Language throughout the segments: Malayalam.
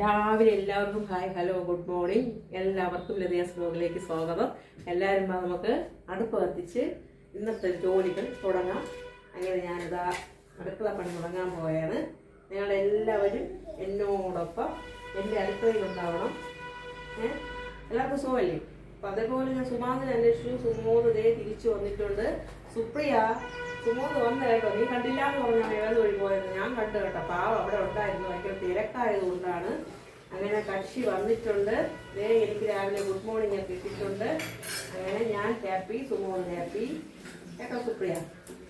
രാവിലെ എല്ലാവർക്കും ഹായ് ഹലോ ഗുഡ് മോർണിംഗ്. എല്ലാവർക്കും ലതിയാസ് ബ്ലോഗിലേക്ക് സ്വാഗതം. എല്ലാവരും നമുക്ക് അടുപ്പ് കത്തിച്ച് ഇന്നത്തെ ജോലികൾ തുടങ്ങാം. അങ്ങനെ ഞാനിതാ അടുക്കള പണി തുടങ്ങാൻ പോയാണ്. നിങ്ങളെല്ലാവരും എന്നോടൊപ്പം എന്റെ അടുക്കളയിൽ ഉണ്ടാവണം. എല്ലാവർക്കും സുഖമല്ലേ? അപ്പം അതേപോലെ ഞാൻ സുമാന്തിനെ അന്വേഷിച്ചു. സുമോദ് തിരിച്ചു വന്നിട്ടുണ്ട്. സുപ്രിയ സുമോദ് വന്ന കേട്ടോ. നീ കണ്ടില്ല എന്ന് പറഞ്ഞാൽ ഏത് വഴി പോയത്. ഞാൻ കണ്ടു കേട്ടോ. പാവം അവിടെ ഉണ്ടായിരുന്നു. ഭയങ്കര തിരക്കായത് കൊണ്ടാണ് അങ്ങനെ കക്ഷി വന്നിട്ടുണ്ട്. ദേ എനിക്ക് രാവിലെ ഗുഡ് മോർണിംഗ് ഒക്കെ ഇട്ടിട്ടുണ്ട് അങ്ങനെ ഞാൻ ഹാപ്പി സുമോദ് ഹാപ്പി. കേട്ടോ സുപ്രിയ.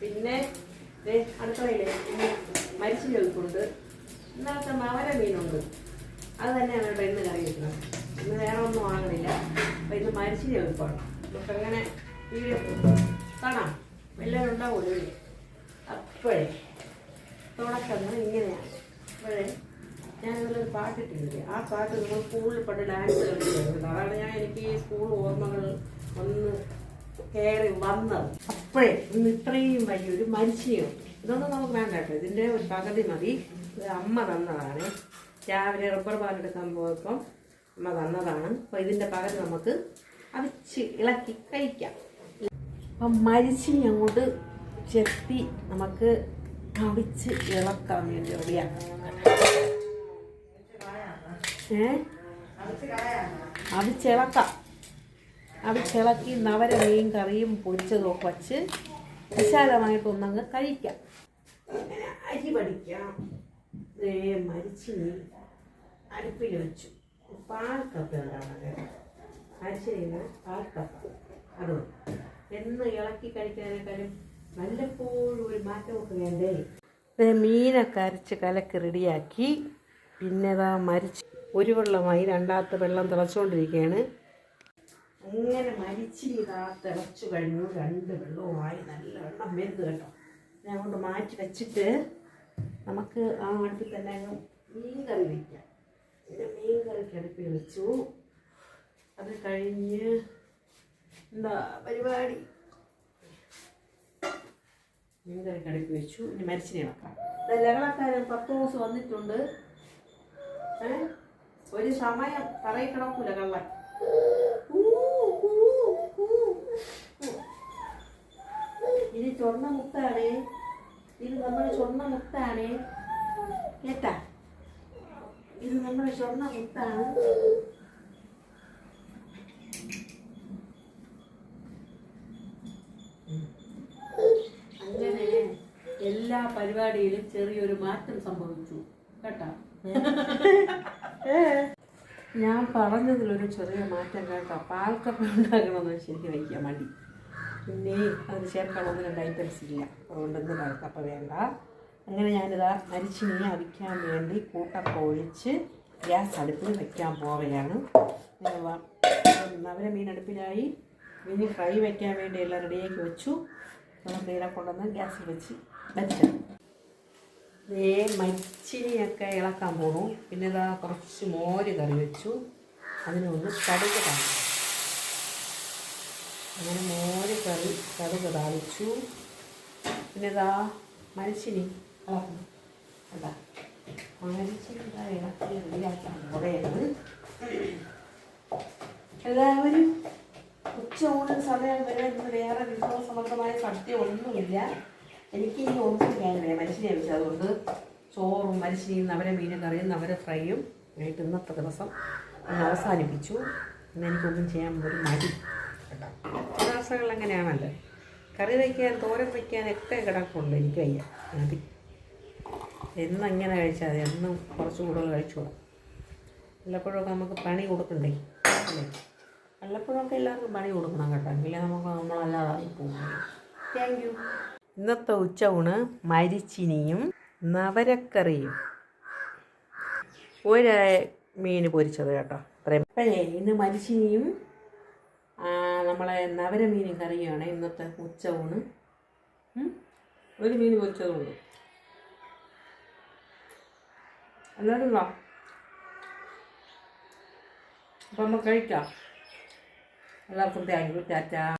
പിന്നെ ദേ അടുക്കളയിലെ മരിച്ചു ചോദിക്കുന്നുണ്ട് ഇന്നലത്തെ മവര മീനുണ്ട്. അത് തന്നെയാണ് ഇവിടെ ഇന്ന് കറി വെക്കുന്നത്. ഇന്ന് വേറെ ഒന്നും വാങ്ങുന്നില്ല. അപ്പം ഇന്ന് മരിച്ചു വെപ്പാണ് നമുക്ക് അങ്ങനെ കാണാം. ഇവിടെ അപ്പോഴേ തുടക്കങ്ങൾ ഇങ്ങനെയാണ് അപ്പോഴേ ഞാൻ ഒരു പാട്ടിട്ടില്ലേ ആ പാട്ട് നമ്മൾ സ്കൂളിൽ പണ്ട് ഡാൻസ് കളിച്ചിട്ടുണ്ട് അതാണ് ഞാൻ എനിക്ക് ഈ സ്കൂൾ ഓർമ്മകൾ ഒന്ന് കയറി വന്നത്. അപ്പോഴേ ഇന്ന് ഇത്രയും വലിയൊരു മരിച്ചിനിയുണ്ട് ഇതൊന്നും നമുക്ക് വേണ്ട കേട്ടോ. ഇതിന്റെ ഒരു പകുതി മതി. അമ്മ തന്നതാണ്. രാവിലെ റബ്ബർ പാലെടുക്കാൻ പോയപ്പം അമ്മ തന്നതാണ്. അപ്പോൾ ഇതിന്റെ പകരം നമുക്ക് അവിച്ച് ഇളക്കി കഴിക്കാം. അപ്പം മരിച്ചിനി അങ്ങോട്ട് ചെത്തി നമുക്ക് കവിച്ച് ഇളക്കാൻ വേണ്ടി റെഡിയാക്കാം ഏ? അവിച്ചിളക്കാം. അവിച്ചിളക്കി നവര മീൻ കറിയും പൊരിച്ചതൊക്കെ വച്ച് വിശാലമായിട്ടൊന്നങ്ങ് കഴിക്കാം. അരി പഠിക്കാം. മരിച്ച് മരിച്ചിനി അടുപ്പിൽ വെച്ചു. പാൽ കപ്പ് ഉണ്ടാവണം പാൽക്കപ്പ. പാൽ കപ്പ എന്ന് ഇളക്കി കഴിക്കാനേക്കാളും വല്ലപ്പോഴും ഒരു മാറ്റമൊക്കെ വേണ്ടേ? പിന്നെ മീനൊക്കെ അരച്ച് കലക്ക് റെഡിയാക്കി. പിന്നെ ഇതാ മരിച്ച് ഒരു വെള്ളമായി രണ്ടാമത്തെ വെള്ളം തിളച്ചുകൊണ്ടിരിക്കുകയാണ് അങ്ങനെ മരിച്ച് ഇതാ തിളച്ചു കഴിഞ്ഞു. രണ്ട് വെള്ളവുമായി നല്ല വെള്ളം വെന്ത് കേട്ടോ. ഞാൻ അങ്ങോട്ട് മാറ്റി വെച്ചിട്ട് നമുക്ക് ആ അടുപ്പിൽ തന്നെ അങ്ങ് മീൻ കറി വയ്ക്കാം പിന്നെ മീൻ കറിക്ക് അടുപ്പിൽ വെച്ചു. അത് കഴിഞ്ഞ് എന്താ പരിപാടി? മീൻ കറിക്ക് അടുപ്പിൽ വെച്ചു. ഇനി മരിച്ചിനെ ഇളക്കാം ലകളക്കാരൻ പത്ത് ദിവസം വന്നിട്ടുണ്ട്. ഒരു സമയം തറയിൽ കിടക്കൂല കള്ളൻ. ഇത് ചൊർണ മുത്താണ്. ഇത് നമ്മുടെ ചൊർണ മുത്താണ്. കേട്ടാ? ഇത് നമ്മുടെ ചൊർണ മുത്താണ് അങ്ങനെ എല്ലാ പരിപാടിയിലും ചെറിയൊരു മാറ്റം സംഭവിച്ചു. കേട്ടോ? ഞാൻ പറഞ്ഞതിലൊരു ചെറിയ മാറ്റം കേട്ടോ. പാൽക്കപ്പ ഉണ്ടാക്കണമെന്ന് ശരി വയ്ക്കാൻ മടി. പിന്നെ അത് ചേർക്കണമെന്ന് രണ്ട് ഐറ്റംസ് ഇല്ല. അതുകൊണ്ടൊന്നും പാൽക്കപ്പ വേണ്ട. അങ്ങനെ ഞാനിതാ അരിച്ചിനി അരിക്കാൻ വേണ്ടി കൂട്ടൊക്കെ ഒഴിച്ച് ഗ്യാസ് അടുപ്പിൽ വയ്ക്കാൻ പോവുകയാണ്. നവര മീൻ അടുപ്പിലായി. മീൻ ഫ്രൈ വയ്ക്കാൻ വേണ്ടി എല്ലാം റെഡിയാക്കി വെച്ചു. നമുക്ക് ഇതിനെ കൊണ്ടുവന്ന് ഗ്യാസ് വെച്ച് വെച്ചത് ദേ മച്ചിനിയൊക്കെ ഇളക്കാൻ പോണു. പിന്നെ ഇതാ കുറച്ച് മോര് കറി വെച്ചു. അതിനൊന്ന് കടുക് താളിച്ചു. അങ്ങനെ മോര് കറി കടുക് താളിച്ചു. പിന്നെ ഇതാ മരിച്ചിനി ഇളക്കുന്നു. അതാ മരിച്ചിനി ഇതാ ഇളക്കി റെഡിയാക്കാൻ പോവുകയാണ് എല്ലാവരും ഉച്ച ഊണിന് സമയം വരെ ഇന്ന് വേറെ വിഭവസമൃദ്ധമായ സദ്യ ഒന്നുമില്ല. എനിക്ക് ഇനി ഒന്നും വേണ്ടേ മനുഷ്യനെ വെച്ചത് അതുകൊണ്ട് ചോറും മനുഷ്യനെയും നവര മീനും കറിയും നവര ഫ്രൈയും ആയിട്ട് ഇന്നത്തെ ദിവസം ഞാൻ അവസാനിപ്പിച്ചു. ഇന്ന് എനിക്കൊന്നും ചെയ്യാൻ ഒരു മടി. കേട്ടോ. ദിവസങ്ങൾ അങ്ങനെയാണല്ലോ കറി വയ്ക്കാൻ തോരൻ വയ്ക്കാനൊക്കെ കിടക്കുള്ളൂ എനിക്ക് വയ്യ. മതി. എന്നും കഴിച്ചാൽ മതി എന്നും കുറച്ച് കൂടുതൽ കഴിച്ചോളാം. വല്ലപ്പോഴൊക്കെ നമുക്ക് പണി കൊടുക്കണ്ടേ? അല്ലേ? വല്ലപ്പോഴൊക്കെ എല്ലാവർക്കും പണി കൊടുക്കണം കേട്ടോ. എങ്കിലേ നമുക്ക് നമ്മളല്ലാതായി പോകും താങ്ക് യു ഇന്നത്തെ ഉച്ച ഊണ് മരിച്ചിനിയും നവരക്കറിയും. ഒരു മീൻ പൊരിച്ചത് കേട്ടോ. അത്രയും അപ്പോഴേ ഇന്ന് മരിച്ചിനിയും നമ്മളെ നവരമീൻ കറിയാണ് ഇന്നത്തെ ഉച്ച ഊണ് ഒരു മീൻ പൊരിച്ചതുണ്ട് എല്ലാവരും വാ. അപ്പം നമുക്ക് കഴിക്കാം. എല്ലാവർക്കും താങ്ക് യു. ടാറ്റ.